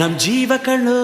நம் ஜீவகளோ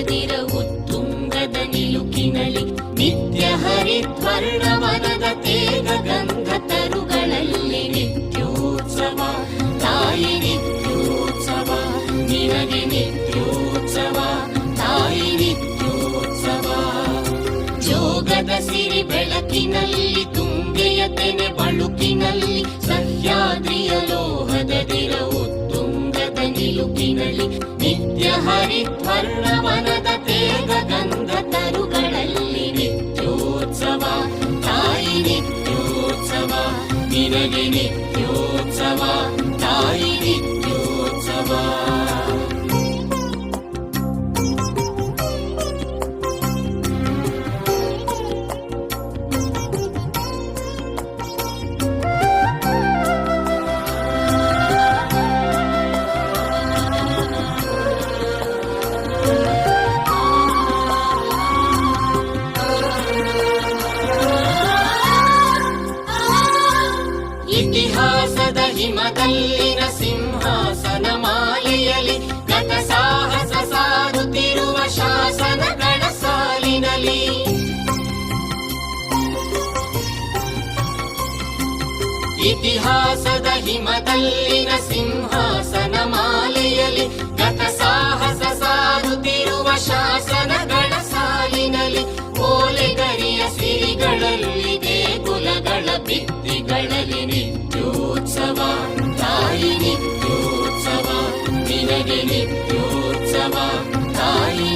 ನದಿರ ತುಂಗದ ನಿಲುಕಿನಲಿ ನಿತ್ಯ ಹರಿದ್ವರ್ಣ ವನದ ತೇಗ ಗಂಧ ತರುಗಳಲ್ಲಿ ನಿತ್ಯೋತ್ಸವ, ತಾಯಿ ನಿತ್ಯೋತ್ಸವ, ನಿನಗೆ ನಿತ್ಯೋತ್ಸವ, ತಾಯಿ ನಿತ್ಯೋತ್ಸವ. ಜೋಗದ ಸಿರಿ ಬೆಳಕಿನಲ್ಲಿ, ತುಂಗೆಯ ತೆನೆ ಬಳುಕಿನಲ್ಲಿ, ಸಹ್ಯಾದ್ರಿಯ ಲೋಹದ ದಿರವು ತುಂಗದ ನಿಲುಕಿನಲ್ಲಿ ಹರಿತ್ವರ್ಣವನದ ತೇಗ ಗಂಧ ತರುಗಳಲ್ಲಿ ನಿತ್ಯೋತ್ಸವ ತಾಯಿ ನಿತ್ಯೋತ್ಸವ ನಿನಗೆ ನಿತ್ಯೋತ್ಸವ ತಾಯಿ ನಿತ್ಯೋತ್ಸವ ಹಿಮದಲ್ಲಿನ ಸಿಂಹಾಸನ ಮಾಲೆಯಲಿ ಗತ ಸಾಹಸ ಸಾರುತ್ತಿರುವ ಶಾಸನಗಳ ಸಾಲಿನಲಿ ಇತಿಹಾಸದ ಹಿಮದಲ್ಲಿನ ಸಿಂಹಾಸನ ಮಾಲೆಯಲಿ ಗತ ಸಾಹಸ ಸಾರುತ್ತಿರುವ ಶಾಸನಗಳ ಸಾಲಿನಲ್ಲಿ ಓಲೆಗರಿಯ ಸಿರಿಗಳಲ್ಲಿ ದೇಗುಲಗಳ ಭಿತ್ತಿಗಳಲ್ಲಿ ನಿನಗೆ ನಿತ್ಯೋತ್ಸವ ತಾಯಿ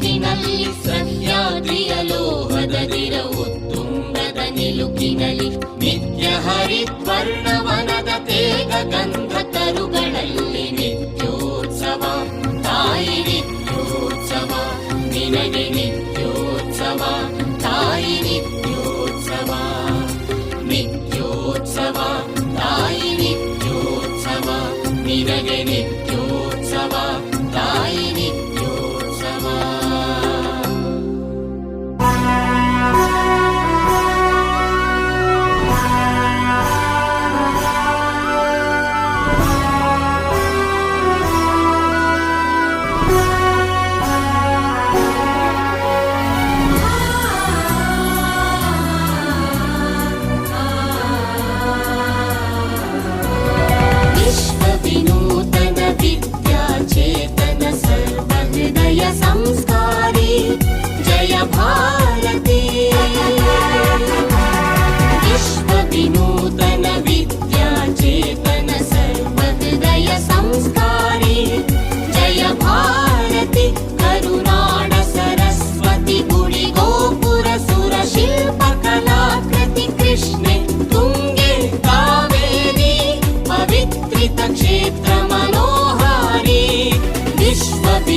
ತೆನೆ ಬಳುಕಿನಲ್ಲಿ ಸಹ್ಯಾದ್ರಿಯ ಲೋಹದದಿರ ಉತ್ತುಂಗದ ನಿಲುಕಿನಲ್ಲಿ ನಿತ್ಯ ಹರಿದ್ವರ್ಣವನದ ತೇಗ ಗಂಧ ತರುಗಳಲ್ಲಿ ನಿತ್ಯೋತ್ಸವ. ತಾಯಿ ನಿತ್ಯೋತ್ಸವ, ನಿನಗೆ ನಿತ್ಯೋತ್ಸವ, ತಾಯಿ ನಿತ್ಯೋತ್ಸವ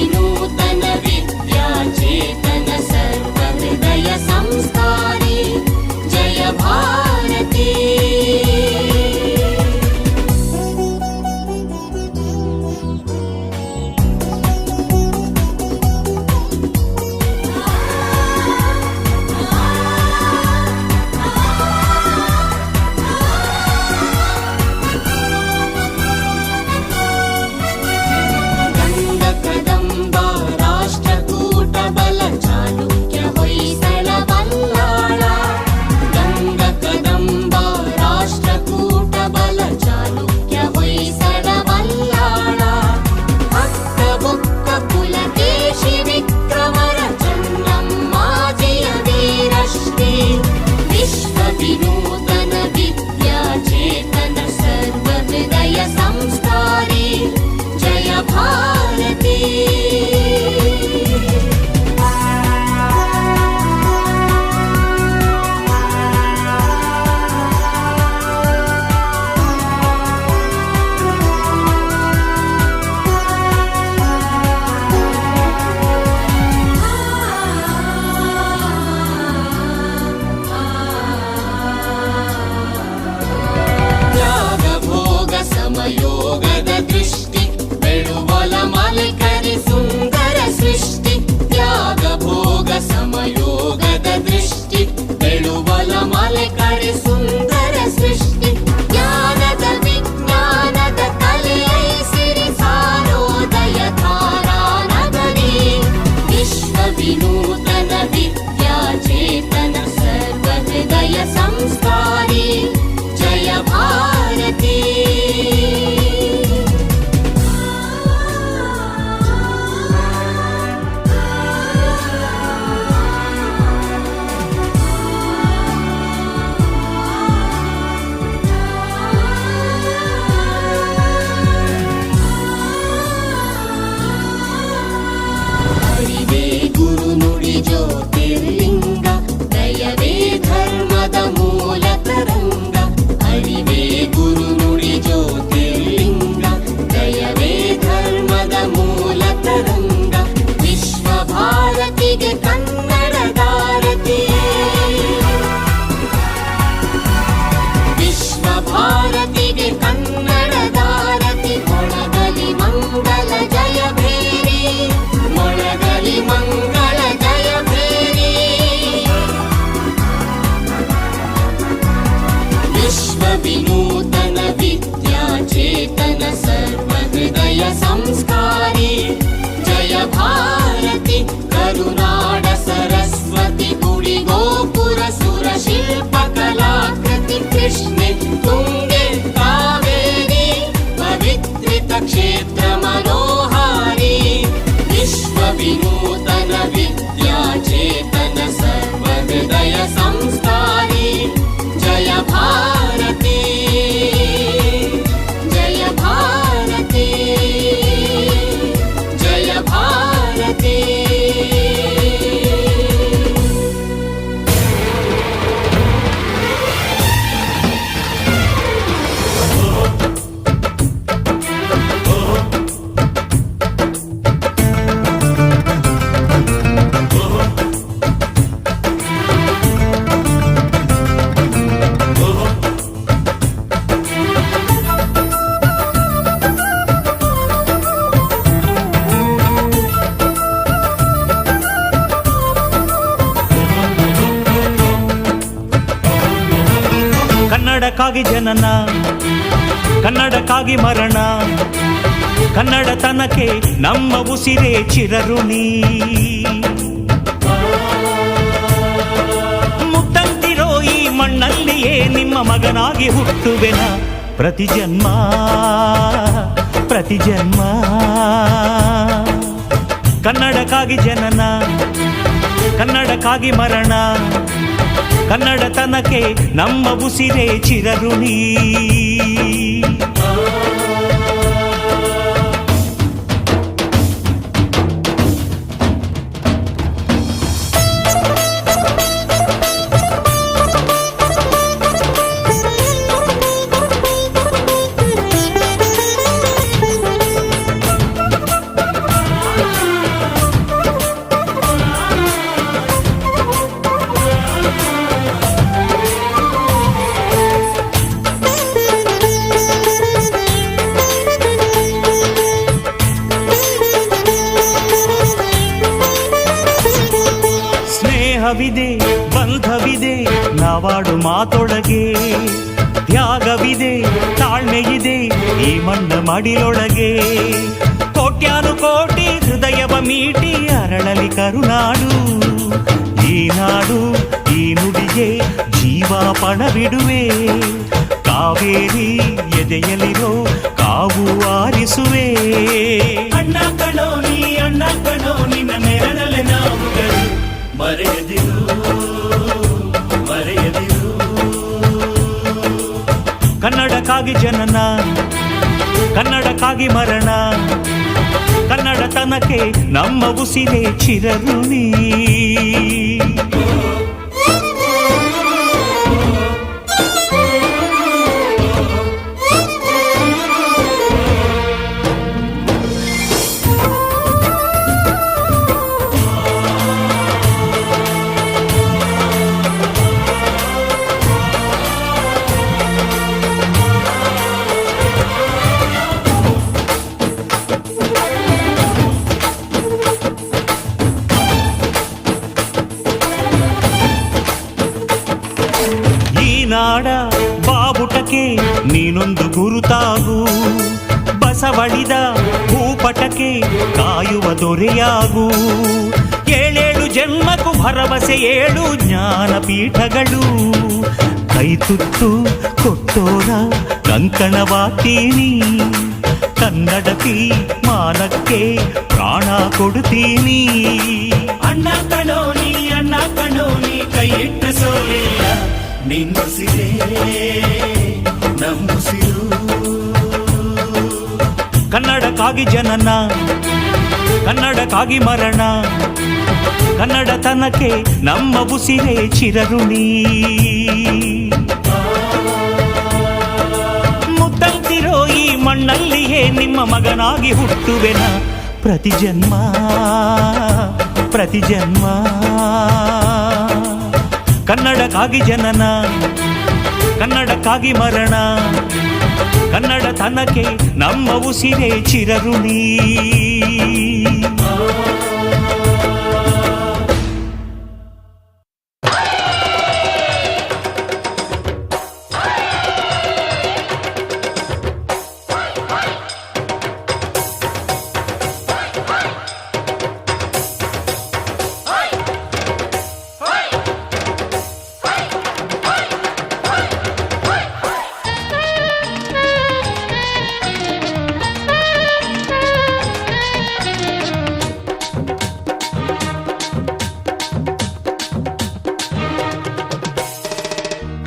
विनूतन विद्याचेतन सर्वहृदय ಕನ್ನಡಕ್ಕಾಗಿ ಜನನ, ಕನ್ನಡಕ್ಕಾಗಿ ಮರಣ, ಕನ್ನಡತನಕ್ಕೆ ನಮ್ಮ ಉಸಿರೇ ಚಿರಋಣಿ. ಮುತ್ತಂತಿರೋ ಈ ಮಣ್ಣಲ್ಲಿಯೇ ನಿಮ್ಮ ಮಗನಾಗಿ ಹುಟ್ಟುವೆನ ಪ್ರತಿ ಜನ್ಮ ಪ್ರತಿ ಜನ್ಮ. ಕನ್ನಡಕ್ಕಾಗಿ ಜನನ, ಕನ್ನಡಕ್ಕಾಗಿ ಮರಣ ಕನ್ನಡತನಕ್ಕೆ ನಮ್ಮ ಉಸಿರೇ ಚಿರಋಣಿ. ಮಾತೊಳಗೆ ತ್ಯಾಗವಿದೆ, ತಾಳ್ಮೆಯಿದೆ ಈ ಮಣ್ಣ ಮಡಿಲೊಳಗೆ. ಕೋಟ್ಯಾನು ಕೋಟಿ ಹೃದಯವ ಮೀಟಿ ಅರಳಲಿ ಕರುನಾಡು. ಈ ನಾಡು, ಈ ನುಡಿಗೆ ಜೀವ ಬಿಡುವೆ ಕಾವೇರಿ ಎದೆಯಲಿರೋ ಕಾವು ಆರಿಸುವೆ. ಅಣ್ಣ ಕಣೋ ನೀ, ಅಣ್ಣ ಕಣೋ, ನಿನ್ನ ನೆರಳಲೆ ನಾವು ಮರೆಯದಿರು. ಕನ್ನಡಕ್ಕಾಗಿ ಜನನ ಕನ್ನಡಕ್ಕಾಗಿ ಮರಣ ಕನ್ನಡತನಕ್ಕೆ ನಮ್ಮ ಉಸಿರೇ ಚಿರಋಣಿ. ಭೂಪಟಕ್ಕೆ ಕಾಯುವ ದೊರೆಯಾಗು ಏಳೇಳು ಜನ್ಮಕ್ಕೂ ಭರವಸೆ ಏಳು ಜ್ಞಾನಪೀಠಗಳು ಕೈ ತುತ್ತು ಕೊಟ್ಟೋರ ಕಂಕಣವಾಗ್ತೀನಿ ಕನ್ನಡತಿ ಮಾನಕ್ಕೆ ಪ್ರಾಣ ಕೊಡುತ್ತೀನಿ ಅಣ್ಣ ಕಣೋ ನೀ ಅಣ್ಣ ಕಣೋ ನೀ ಕೈ ಇಟ್ಟ ಸೋಲಿಲ್ಲ ನಿನ್ನುಸಿರೇ ನಂಬುಸಿರು ಕನ್ನಡಕ್ಕಾಗಿ ಜನನ, ಕನ್ನಡಕ್ಕಾಗಿ ಮರಣ, ಕನ್ನಡತನಕ್ಕೆ ನಮ್ಮ ಉಸಿರೇ ಚಿರರುಣಿ ಮುತ್ತಂತಿರೋ ಈ ಮಣ್ಣಲ್ಲಿಯೇ ನಿಮ್ಮ ಮಗನಾಗಿ ಹುಟ್ಟುವೆನ ಪ್ರತಿ ಜನ್ಮ ಪ್ರತಿ ಜನ್ಮ ಕನ್ನಡಕ್ಕಾಗಿ ಜನನ, ಕನ್ನಡಕ್ಕಾಗಿ ಮರಣ ಕನ್ನಡತನಕ್ಕೆ ನಮ್ಮ ಉಸಿರೇ ಚಿರಋಣಿ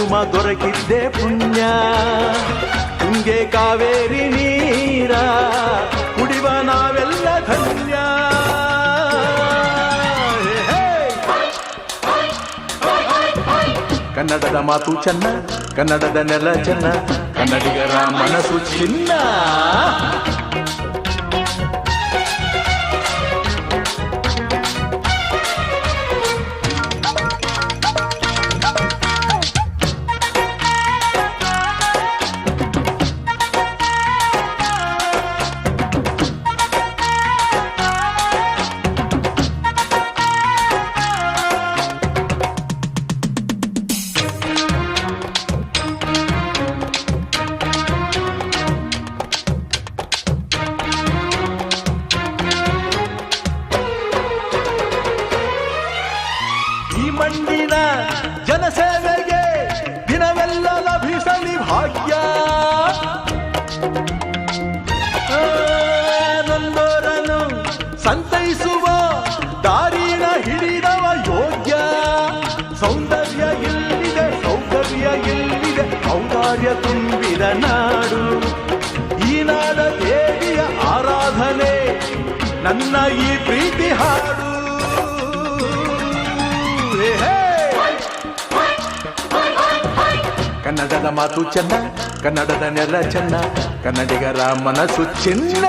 ಪದುಮ ದೊರಕಿದ್ದೆ ಪುಣ್ಯ. ತುಂಗೆ ಕಾವೇರಿ ನೀರ ಕುಡಿವ ನಾವೆಲ್ಲ ಧನ್ಯ. ಕನ್ನಡದ ಮಾತು ಚೆನ್ನ, ಕನ್ನಡದ ನೆಲ ಚೆನ್ನ, ಕನ್ನಡಿಗರ ಮನಸ್ಸು ಚಿನ್ನ. ఈ ప్రీతి హాడు ಕನ್ನಡದ ಮಾತು ಚೆನ್ನ ಕನ್ನಡದ ನೆಲ ಚೆನ್ನ ಕನ್ನಡಿಗರ ಮನಸ್ಸು ಚಿನ್ನ